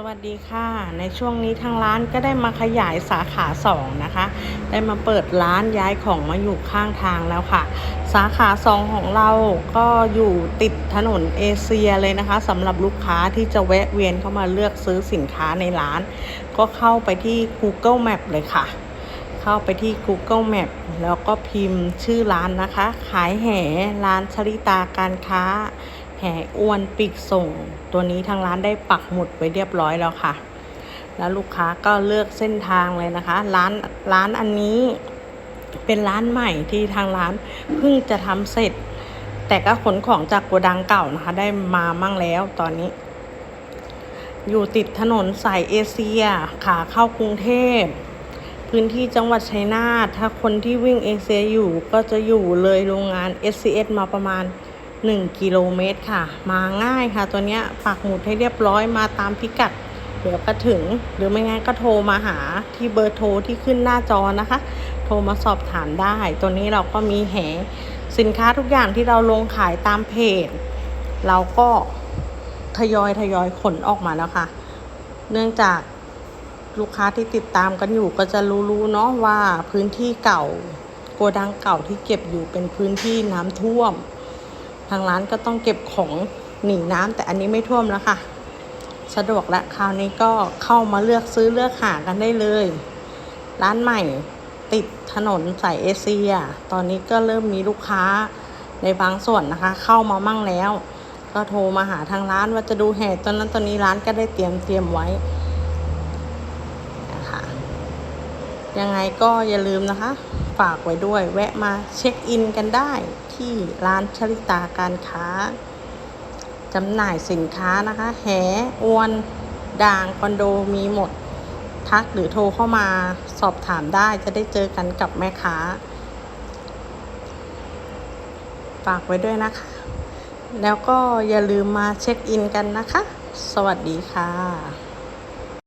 สวัสดีค่ะ ในช่วงนี้ทางร้านก็ได้มาขยายสาขาสองนะคะ ได้มาเปิดร้านย้ายของมาอยู่ข้างทางแล้วค่ะ สาขาสองของเราก็อยู่ติดถนนเอเชียเลยนะคะสำหรับลูกค้าที่จะแวะเวียนเข้ามาเลือกซื้อสินค้าในร้าน ก็เข้าไปที่ Google Map เลยค่ะ เข้าไปที่ Google Map แล้วก็พิมพ์ชื่อร้านนะคะ ขายแห่ร้านชริตาการค้า แห่อ้วนปีกส่ง ตัวนี้ทางร้านได้ปักหมุดไว้เรียบร้อยแล้วค่ะ แล้วลูกค้าก็เลือกเส้นทางเลยนะคะ ร้านร้านอันนี้เป็นร้านใหม่ที่ทางร้านเพิ่งจะทำเสร็จ แต่ก็ขนของจากโกดังเก่านะคะ ได้มามั่งแล้วตอนนี้ อยู่ติดถนนสายเอเชียขาเข้ากรุงเทพพื้นที่จังหวัดชัยนาทถ้าคนที่วิ่งเอเชียอยู่ก็จะอยู่เลยโรงงาน SCS มาประมาณ 1 กิโลเมตรค่ะ มาง่ายค่ะ ตัวเนี้ยปักหมุดให้เรียบร้อยมาตามพิกัด เดี๋ยวก็ถึง หรือไม่งั้นก็โทรมาหาที่เบอร์โทรที่ขึ้นหน้าจอนะคะ โทรมาสอบถามได้ ตัวนี้เราก็มีแหสินค้าทุกอย่างที่เราลงขายตามเพจ เราก็ทยอยทยอยขนออกมาแล้วค่ะ เนื่องจากลูกค้าที่ติดตามกันอยู่ก็จะรู้ๆเนาะว่าพื้นที่เก่า โกดังเก่าที่เก็บอยู่เป็นพื้นที่น้ำท่วม ทางร้านก็ต้องเก็บของหนีน้ำแต่อันนี้ไม่ท่วมแล้วค่ะ สะดวกและคราวนี้ก็เข้ามาเลือกซื้อเลือกหากันได้เลย ร้านใหม่ติดถนนสายเอเชีย ตอนนี้ก็เริ่มมีลูกค้าในบางส่วนนะคะ เข้ามามั่งแล้ว ก็โทรมาหาทางร้านว่าจะดูแห่ตอนนั้นตอนนี้ร้านก็ได้เตรียมเตรียมไว้นะคะ ยังไงก็อย่าลืมนะคะ ฝากไว้ด้วย แวะมาเช็คอินกันได้ที่ร้านชลิตาการค้าจำหน่ายสินค้านะคะ แหอวนด่างคอนโดมีหมด ทักหรือโทรเข้ามาสอบถามได้จะได้เจอกันกับแม่ค้า ฝากไว้ด้วยนะคะ แล้วก็อย่าลืมมาเช็คอินกันนะคะ สวัสดีค่ะ